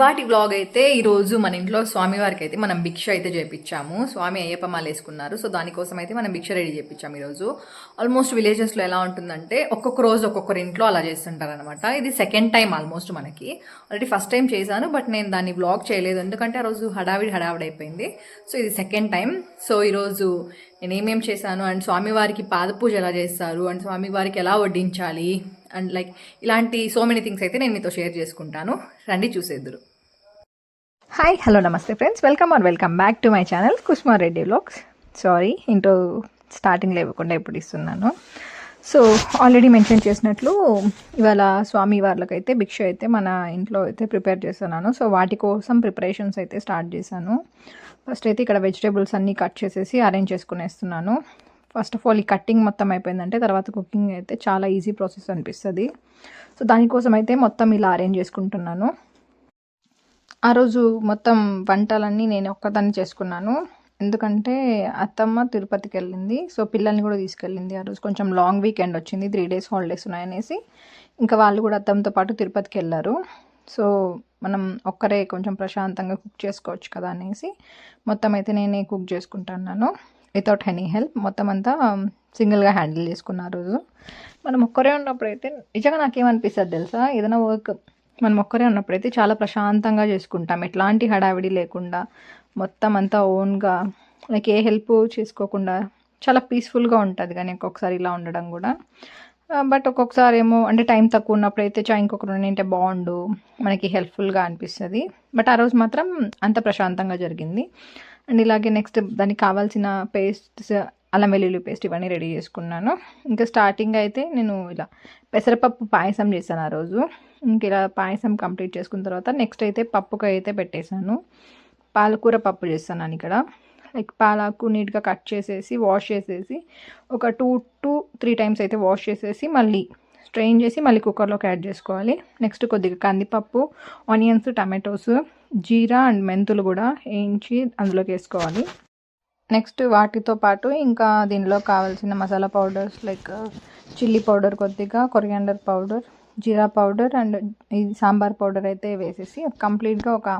వాటి వ్లాగ్ అయితే ఈరోజు మన ఇంట్లో స్వామివారికి అయితే మనం భిక్ష అయితే చేపించాము స్వామి అయ్యప్ప మాల వేసుకున్నారు. సో దానికోసం అయితే మనం భిక్ష రెడీ చేపించాము ఈరోజు ఆల్మోస్ట్ విలేజెస్లో ఎలా ఉంటుందంటే ఒక్కొక్క రోజు ఒక్కొక్కరి ఇంట్లో అలా చేస్తుంటారనమాట ఇది సెకండ్ టైం ఆల్మోస్ట్ మనకి. ఆల్రెడీ ఫస్ట్ టైం చేశాను బట్ నేను దాన్ని వ్లాగ్ చేయలేదు. ఎందుకంటే ఆ రోజు హడావిడి హడావిడి అయిపోయింది. సో ఇది సెకండ్ టైం సో ఈరోజు నేను ఏమేం చేశాను? అండ్ స్వామివారికి పాదపూజ ఎలా చేస్తారు? అండ్ స్వామివారికి ఎలా వడ్డించాలి? అండ్ లైక్ ఇలాంటి సో మెనీ థింగ్స్ అయితే నేను మీతో షేర్ చేసుకుంటాను. రండి చూసేద్దురు. హాయ్ హలో నమస్తే friends welcome or welcome back to my channel Kushmareddy vlogs sorry intro స్టార్టింగ్లో ఇవ్వకుండా ఇప్పుడు ఇస్తున్నాను. సో ఆల్రెడీ మెన్షన్ చేసినట్లు ఇవాళ స్వామి వార్లకైతే భిక్ష అయితే మన ఇంట్లో అయితే ప్రిపేర్ చేస్తున్నాను. సో వాటి కోసం ప్రిపరేషన్స్ అయితే స్టార్ట్ చేశాను. ఫస్ట్ అయితే ఇక్కడ వెజిటేబుల్స్ అన్నీ కట్ చేసేసి అరేంజ్ చేసుకునేస్తున్నాను. ఫస్ట్ ఆఫ్ ఆల్ ఈ కట్టింగ్ మొత్తం అయిపోయిందంటే తర్వాత కుకింగ్ అయితే చాలా ఈజీ ప్రాసెస్ అనిపిస్తుంది. సో దానికోసం అయితే మొత్తం ఇలా అరేంజ్ చేసుకుంటున్నాను. ఆ రోజు మొత్తం వంటలన్నీ నేను ఒక్కదాన్ని చేసుకున్నాను. ఎందుకంటే అత్తమ్మ తిరుపతికి వెళ్ళింది సో పిల్లల్ని కూడా తీసుకెళ్ళింది ఆ రోజు. కొంచెం లాంగ్ వీకెండ్ వచ్చింది. త్రీ డేస్ హాలిడేస్ ఉన్నాయనేసి. ఇంకా వాళ్ళు కూడా అత్తమ్మతో పాటు తిరుపతికి వెళ్ళారు సో మనం ఒక్కరే కొంచెం ప్రశాంతంగా కుక్ చేసుకోవచ్చు కదా అనేసి మొత్తం అయితే నేనే కుక్ చేసుకుంటున్నాను. వితౌట్ ఎనీ హెల్ప్ మొత్తం అంతా um, సింగిల్గా హ్యాండిల్ చేసుకున్న ఆ రోజు. మనం ఒక్కరే ఉన్నప్పుడు అయితే నిజంగా నాకేమనిపిస్తుంది తెలుసా? ఏదైనా వర్క్ మనం ఒక్కరే ఉన్నప్పుడైతే చాలా ప్రశాంతంగా చేసుకుంటాం. ఎట్లాంటి హడావిడి లేకుండా మొత్తం అంతా ఓన్గా లైక్ ఏ హెల్ప్ చేసుకోకుండా చాలా పీస్ఫుల్గా ఉంటుంది కానీ ఒక్కొక్కసారి ఇలా ఉండడం కూడా. బట్ ఒక్కొక్కసారి ఏమో అంటే టైం తక్కువ ఉన్నప్పుడు అయితే చా ఇంకొకరు ఉంటే బాగుండు మనకి హెల్ప్ఫుల్గా అనిపిస్తుంది. బట్ ఆ రోజు మాత్రం అంత ప్రశాంతంగా జరిగింది. అండ్ ఇలాగే నెక్స్ట్ దానికి కావాల్సిన పేస్ట్స్ అల్లం వెల్లుల్లి పేస్ట్ ఇవన్నీ రెడీ చేసుకున్నాను. ఇంకా స్టార్టింగ్ అయితే నేను ఇలా పెసరపప్పు పాయసం చేశాను ఆ రోజు. ఇంక ఇలా పాయసం కంప్లీట్ చేసుకున్న తర్వాత నెక్స్ట్ అయితే పప్పుకి అయితే పెట్టేశాను. పాలకూర పప్పు చేస్తాను ఇక్కడ. లైక్ పాలకు నీట్గా కట్ చేసేసి వాష్ చేసేసి ఒక టూ టు త్రీ టైమ్స్ అయితే వాష్ చేసేసి మళ్ళీ స్ట్రెయిన్ చేసి మళ్ళీ కుక్కర్లోకి యాడ్ చేసుకోవాలి. నెక్స్ట్ కొద్దిగా కందిపప్పు ఆనియన్స్ టమాటోస్ జీరా అండ్ మెంతులు కూడా వేయించి అందులోకి వేసుకోవాలి. నెక్స్ట్ వాటితో పాటు ఇంకా దీనిలో కావాల్సిన masala powders like uh, chilli powder కొద్దిగా coriander powder jeera powder and ఇది సాంబార్ పౌడర్ అయితే వేసేసి కంప్లీట్గా ఒక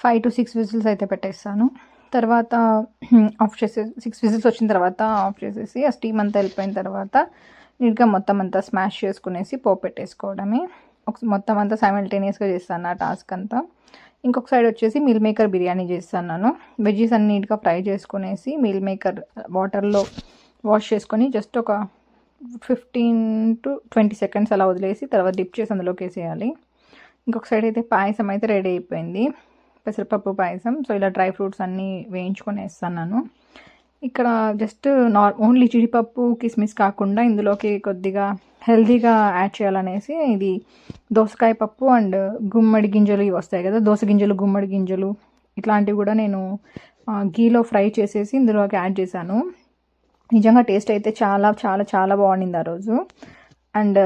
ఫైవ్ టు సిక్స్ విజిల్స్ అయితే పెట్టేస్తాను. తర్వాత ఆఫ్ చేసే సిక్స్ విజిల్స్ వచ్చిన తర్వాత ఆఫ్ చేసేసి ఆ స్టీమ్ అంతా వెళ్ళిపోయిన తర్వాత నీట్గా మొత్తం అంతా స్మాష్ చేసుకునేసి పోపు పెట్టేసుకోవడమే. ఒక మొత్తం అంతా సైమల్టేనియస్గా చేస్తాను ఆ టాస్క్ అంతా. ఇంకొక సైడ్ వచ్చేసి మీల్ మేకర్ బిర్యానీ చేస్తున్నాను. వెజ్జీస్ అన్ని నీట్గా ఫ్రై చేసుకునేసి మీల్ మేకర్ వాటర్లో వాష్ చేసుకొని జస్ట్ ఒక ఫిఫ్టీన్ టు ట్వంటీ సెకండ్స్ అలా వదిలేసి తర్వాత డిప్ చేసి అందులోకి వేసేయాలి. ఇంకొక సైడ్ అయితే పాయసం అయితే రెడీ అయిపోయింది. పెసరపప్పు పాయసం. సో ఇలా డ్రై ఫ్రూట్స్ అన్నీ వేయించుకొని వేస్తున్నాను. ఇక్కడ జస్ట్ నార్ ఓన్లీ జీడిపప్పు కిస్మిస్ కాకుండా ఇందులోకి కొద్దిగా హెల్తీగా యాడ్ చేయాలనేసి ఇది దోసకాయ పప్పు అండ్ గుమ్మడి గింజలు ఇవి వస్తాయి కదా దోస గింజలు గుమ్మడి గింజలు ఇట్లాంటివి కూడా నేను గీలో ఫ్రై చేసేసి ఇందులోకి యాడ్ చేశాను. నిజంగా టేస్ట్ అయితే చాలా చాలా చాలా బాగుండింది ఆ రోజు. అండ్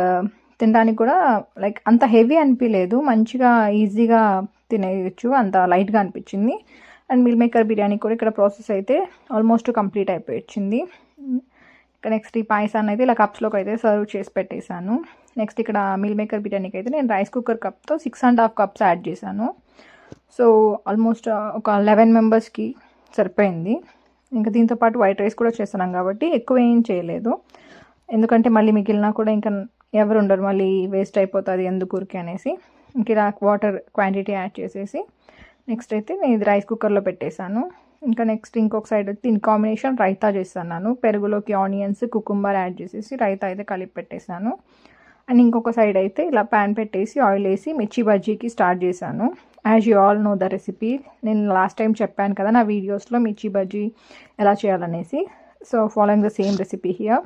తినడానికి కూడా లైక్ అంత హెవీ అనిపించలేదు మంచిగా ఈజీగా తినేయచ్చు అంత లైట్గా అనిపించింది. అండ్ మిల్ మేకర్ బిర్యానీ కూడా ఇక్కడ ప్రాసెస్ అయితే ఆల్మోస్ట్ కంప్లీట్ అయిపోయి వచ్చింది ఇక్కడ నెక్స్ట్ ఈ పాయసాన్ని అయితే ఇలా కప్స్లోకి అయితే సర్వ్ చేసి పెట్టేశాను. నెక్స్ట్ ఇక్కడ మిల్ మేకర్ బిర్యానీకి అయితే నేను రైస్ కుక్కర్ కప్తో six and half cups add చేశాను. సో ఆల్మోస్ట్ uh, ఒక లెవెన్ మెంబర్స్కి సరిపోయింది. ఇంకా దీంతో పాటు వైట్ రైస్ కూడా చేస్తున్నాం కాబట్టి ఎక్కువ ఏం చేయలేదు. ఎందుకంటే మళ్ళీ మిగిలినా కూడా ఇంకా ఎవరు ఉండరు. మళ్ళీ వేస్ట్ అయిపోతుంది ఎందుకు ఊరికి అనేసి. ఇంక ఇలా వాటర్ క్వాంటిటీ యాడ్ చేసేసి నెక్స్ట్ అయితే నేను ఇది రైస్ కుక్కర్లో పెట్టేశాను. ఇంకా నెక్స్ట్ ఇంకొక సైడ్ దీని కాంబినేషన్ రైతా చేస్తున్నాను. పెరుగులోకి ఆనియన్స్ కుకుంబర్ యాడ్ చేసేసి రైతా అయితే కలిపి పెట్టేశాను. అండ్ ఇంకొక సైడ్ అయితే ఇలా ప్యాన్ పెట్టేసి ఆయిల్ వేసి మిర్చి బజ్జీకి స్టార్ట్ చేశాను. As you all know the recipe నేను లాస్ట్ టైం చెప్పాను కదా నా వీడియోస్లో మిర్చి బజ్జీ ఎలా చేయాలనేసి. So following the same recipe here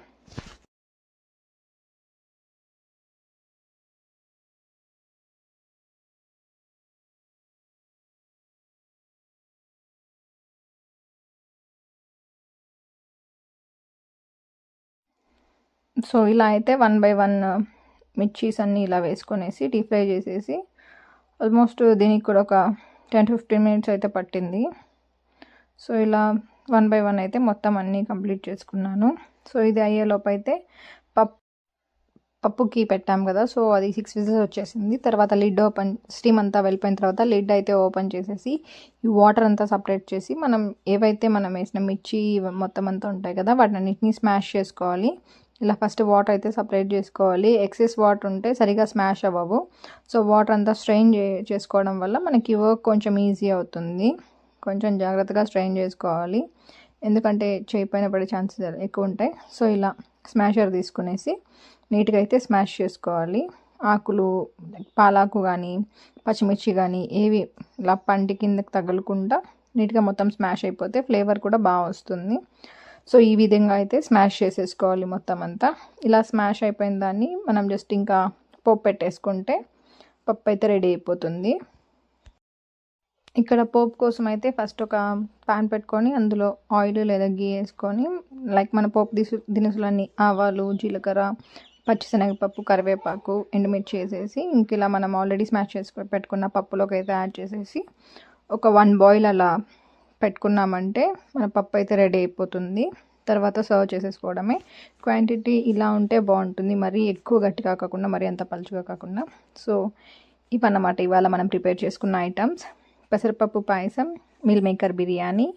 so ఇలా అయితే వన్ బై వన్ మిర్చీస్ అన్నీ ఇలా వేసుకొనేసి డీప్ ఫ్రై చేసేసి ఆల్మోస్ట్ దీనికి కూడా ఒక టెన్ ఫిఫ్టీన్ మినిట్స్ అయితే పట్టింది. సో ఇలా వన్ బై వన్ అయితే మొత్తం అన్నీ కంప్లీట్ చేసుకున్నాను. సో ఇది అయ్యేలోపు అయితే పప్పు పప్పుకి పెట్టాం కదా సో అది సిక్స్ విజిల్స్ వచ్చేసింది. తర్వాత లిడ్ ఓపెన్ స్టీమ్ అంతా వెళ్ళిపోయిన తర్వాత లిడ్ అయితే ఓపెన్ చేసేసి ఈ వాటర్ అంతా సపరేట్ చేసి మనం ఏవైతే మనం వేసిన మిర్చి మొత్తం అంతా ఉంటాయి కదా వాటిని అన్నింటినీ స్మాష్ చేసుకోవాలి. ఇలా ఫస్ట్ వాటర్ అయితే సపరేట్ చేసుకోవాలి. ఎక్సెస్ వాటర్ ఉంటే సరిగా స్మాష్ అవ్వవు. సో వాటర్ అంతా స్ట్రెయిన్ చే చేసుకోవడం వల్ల మనకి వర్క్ కొంచెం ఈజీ అవుతుంది. కొంచెం జాగ్రత్తగా స్ట్రెయిన్ చేసుకోవాలి. ఎందుకంటే చేయి పైన పడే ఛాన్సెస్ ఎక్కువ ఉంటాయి. సో ఇలా స్మాషర్ తీసుకునేసి నీట్గా అయితే స్మాష్ చేసుకోవాలి. ఆకులు పాలాకు కానీ పచ్చిమిర్చి కానీ ఏవి ఇలా పంటి కిందకి తగలకుండా నీట్గా మొత్తం స్మాష్ అయిపోతే ఫ్లేవర్ కూడా బాగా వస్తుంది. సో ఈ విధంగా అయితే స్మాష్ చేసేసుకోవాలి మొత్తం అంతా. ఇలా స్మాష్ అయిపోయిన దాన్ని మనం జస్ట్ ఇంకా పప్పు పెట్టేసుకుంటే పప్పు అయితే రెడీ అయిపోతుంది. ఇక్కడ పోపు కోసం అయితే ఫస్ట్ ఒక పాన్ పెట్టుకొని అందులో ఆయిల్ లేదా గీ వేసుకొని లైక్ మన పోపు దిసు దినుసులన్నీ ఆవాలు జీలకర్ర పచ్చిశనగపప్పు కరివేపాకు ఎండుమిర్చి వేసేసి ఇంక ఇలా మనం ఆల్రెడీ స్మాష్ చేసుకో పెట్టుకున్న పప్పులోకి అయితే యాడ్ చేసేసి ఒక వన్ బాయిల్ అలా పెట్టుకున్నామంటే మన పప్పు అయితే రెడీ అయిపోతుంది. తర్వాత సర్వ్ చేసేసుకోవడమే. క్వాంటిటీ ఇలా ఉంటే బాగుంటుంది. మరీ ఎక్కువ గట్టిగా కాకుండా మరీ అంత పలుచుగా కాకుండా. సో ఇవన్నమాట ఇవాళ మనం ప్రిపేర్ చేసుకున్న ఐటమ్స్. పెసరపప్పు payasam meal maker biryani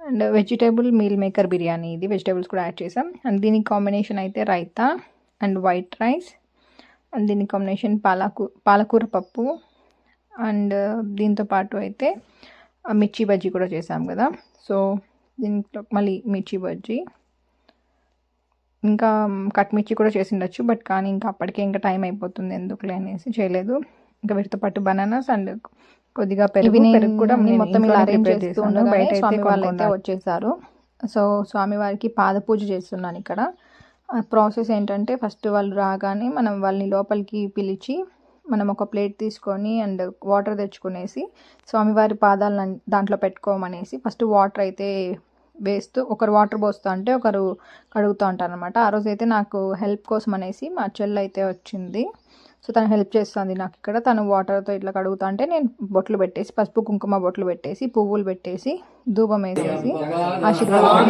and vegetable meal maker biryani. ఇది వెజిటేబుల్స్ కూడా యాడ్ చేసాం. అండ్ దీనికి కాంబినేషన్ అయితే raita and white rice. And దీని కాంబినేషన్ పాలకూ పాలకూర పప్పు. అండ్ దీంతో పాటు అయితే మిర్చి బజ్జీ కూడా చేసాం కదా. సో దీంట్లో మళ్ళీ మిర్చి బజ్జీ. ఇంకా కట్ మిర్చి కూడా చేసి ఉండొచ్చు బట్ కానీ ఇంకా అప్పటికే ఇంకా టైం అయిపోతుంది ఎందుకులే అనేసి చేయలేదు. ఇంకా వీటితో పాటు బనానాస్ అండ్ కొద్దిగా పెరుగు పెరుగు కూడా మొత్తం ఇలా అరేంజ్ చేస్తూ బయట అయితే వచ్చేసారు. సో స్వామివారికి పాద పూజ చేస్తున్నాను ఇక్కడ. ప్రాసెస్ ఏంటంటే ఫస్ట్ వాళ్ళు రాగానే మనం వాళ్ళని లోపలికి పిలిచి మనం ఒక ప్లేట్ తీసుకొని అండ్ వాటర్ తెచ్చుకునేసి స్వామివారి పాదాలను దాంట్లో పెట్టుకోమనేసి ఫస్ట్ వాటర్ అయితే వేస్తూ ఒకరు వాటర్ పోస్తూ అంటే ఒకరు కడుగుతూ ఉంటారు అనమాట ఆ రోజు అయితే నాకు హెల్ప్ కోసం అనేసి మా చెల్లి అయితే వచ్చింది. సో తను హెల్ప్ చేస్తుంది నాకు ఇక్కడ. తను వాటర్తో ఇట్లా కడుగుతా అంటే నేను బొట్లు పెట్టేసి పసుపు కుంకుమ బొట్లు పెట్టేసి పువ్వులు పెట్టేసి ధూపం వేసేసి ఆశీర్వాదం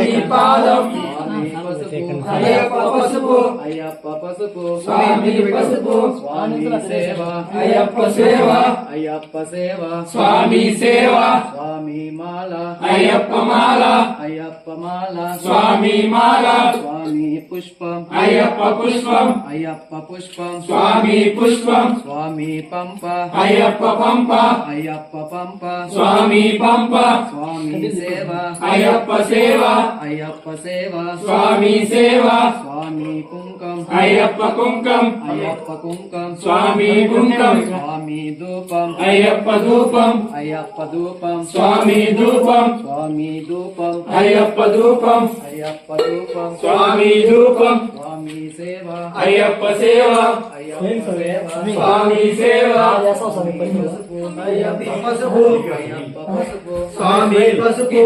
అయ్యప్ప పసుపు అయ్యప్ప పసుపు స్వామి పసుపు స్వామి సేవ అయ్యప్ప సేవ అయ్యప్ప సేవ స్వామి సేవ స్వామి మాల అయ్యప్ప మాల అయ్యప్ప మాల స్వామి మాల స్వామి పుష్పం అయ్యప్ప పుష్పం అయ్యప్ప పుష్పం స్వామి పుష్పం స్వామి పంప అయ్యప్ప పంప అయ్యప్ప పంప స్వామి పంప స్వామి సేవ. అయ్యప్ప సేవ. అయ్యప్ప సేవ. స్వామి సేవ. స్వామి కుంకం. అయ్యప్ప కుంకం. అయ్యప్ప కుంకం. స్వామి కుంకం. స్వామి ధూపం. అయ్యప్ప ధూపం. అయ్యప్ప ధూపం. స్వామి ధూపం. స్వామి ధూపం. అయ్యప్ప ధూపం. అయ్యప్ప ధూపం. స్వామి ధూపం. స్వామి సేవ. అయ్యప్ప సేవ. అయ్యప్ప సేవ. స్వామి సేవ. అయ్యప్ప పసుపు అయ్యప్ప పసుపు స్వామి పసుపు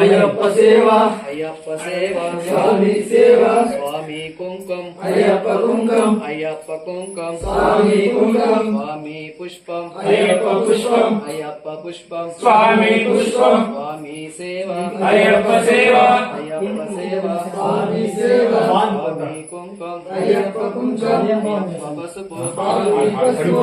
అయ్యప్ప సేవ అయ్యప్ప సేవ స్వామి సేవ స్వామి కుంకం అయ్యప్ప కుంకం అయ్యప్ప కుంకం స్వామి కుంకం స్వామి పుష్పం అయ్యప్ప పుష్పం అయ్యప్ప పుష్పం స్వామి పుష్పం స్వామి సేవ అయ్యప్ప సేవ అయ్యప్ప సేవ స్వామి సేవ స్వామి కుంకం అయ్యప్ప కుంకం అయ్యప్ప పసుపు స్వామి పసుపు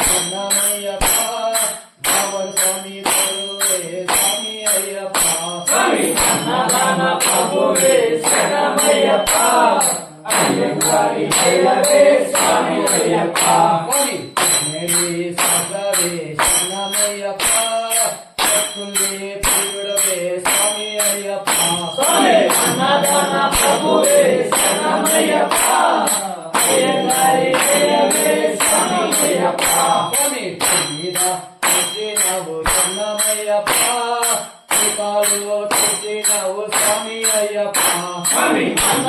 కుంకం అయ్యప్ప కుంకం అయ్యప్ప కుంకం స్వామి అయ్యప్ప అయ్యప్ప స్వామి స్వామి అయ్యప్ప స్వామి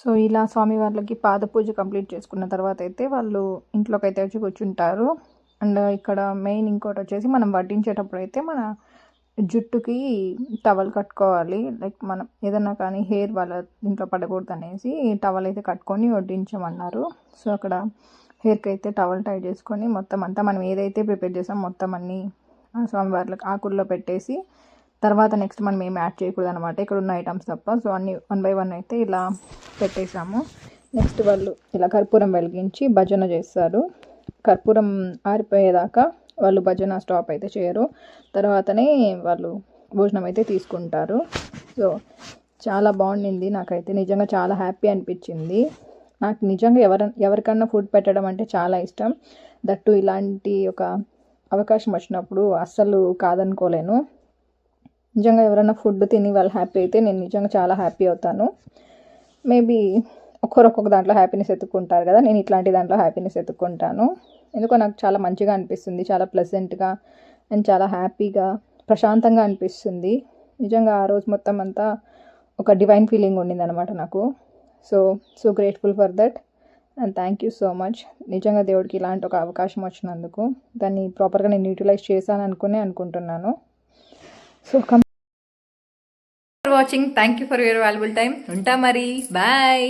సో ఇలా స్వామి వాళ్ళకి పాద పూజ కంప్లీట్ చేసుకున్న తర్వాత అయితే వాళ్ళు ఇంట్లోకి అయితే వచ్చి కూర్చుంటారు. అండ్ ఇక్కడ మెయిన్ ఇంకోటి వచ్చేసి మనం వడ్డించేటప్పుడు అయితే మన జుట్టుకి టవల్ కట్టుకోవాలి. లైక్ మనం ఏదన్నా కానీ హెయిర్ వాళ్ళ ఇంట్లో పడకూడదు అనేసి టవల్ అయితే కట్టుకొని వడ్డించమన్నారు. సో అక్కడ హెయిర్కి అయితే టవల్ టై చేసుకొని మొత్తం అంతా మనం ఏదైతే ప్రిపేర్ చేసాం మొత్తం అన్నీ స్వామివార్లకు ఆకుల్లో పెట్టేసి తర్వాత నెక్స్ట్ మనం ఏం యాడ్ చేయకూడదు అనమాట ఇక్కడ ఉన్న ఐటమ్స్ తప్ప. సో అన్ని వన్ బై వన్ అయితే ఇలా పెట్టేసాము నెక్స్ట్ వాళ్ళు ఇలా కర్పూరం వెలిగించి భజన చేస్తారు. కర్పూరం ఆరిపోయేదాకా వాళ్ళు భజన స్టాప్ అయితే చేయరు. తర్వాతనే వాళ్ళు భోజనం అయితే తీసుకుంటారు. సో చాలా బాగుండింది. నాకైతే నిజంగా చాలా హ్యాపీ అనిపించింది. నాకు నిజంగా ఎవర ఎవరికన్నా ఫుడ్ పెట్టడం అంటే చాలా ఇష్టం. దట్టు ఇలాంటి ఒక అవకాశం వచ్చినప్పుడు అస్సలు కాదనుకోలేను. నిజంగా ఎవరైనా ఫుడ్ తిని వాళ్ళు హ్యాపీ అయితే నేను నిజంగా చాలా హ్యాపీ అవుతాను. మేబీ ఒక్కొక్క దాంట్లో హ్యాపీనెస్ ఎత్తుక్కుంటారు కదా నేను ఇట్లాంటి దాంట్లో హ్యాపీనెస్ ఎత్తుక్కుంటాను ఎందుకో నాకు చాలా మంచిగా అనిపిస్తుంది చాలా ప్లెజెంట్గా అండ్ చాలా హ్యాపీగా ప్రశాంతంగా అనిపిస్తుంది. నిజంగా ఆ రోజు మొత్తం అంతా ఒక డివైన్ ఫీలింగ్ ఉండింది అనమాట నాకు. So so grateful for that and thank you so much నిజంగా దేవుడికి ఇలాంటి ఒక అవకాశం వచ్చినందుకు దాన్ని ప్రాపర్గా నేను యూటిలైజ్ చేశాను అనుకునే అనుకుంటున్నాను. So come watching. Thank you for your valuable time ఉంటా మరి. బాయ్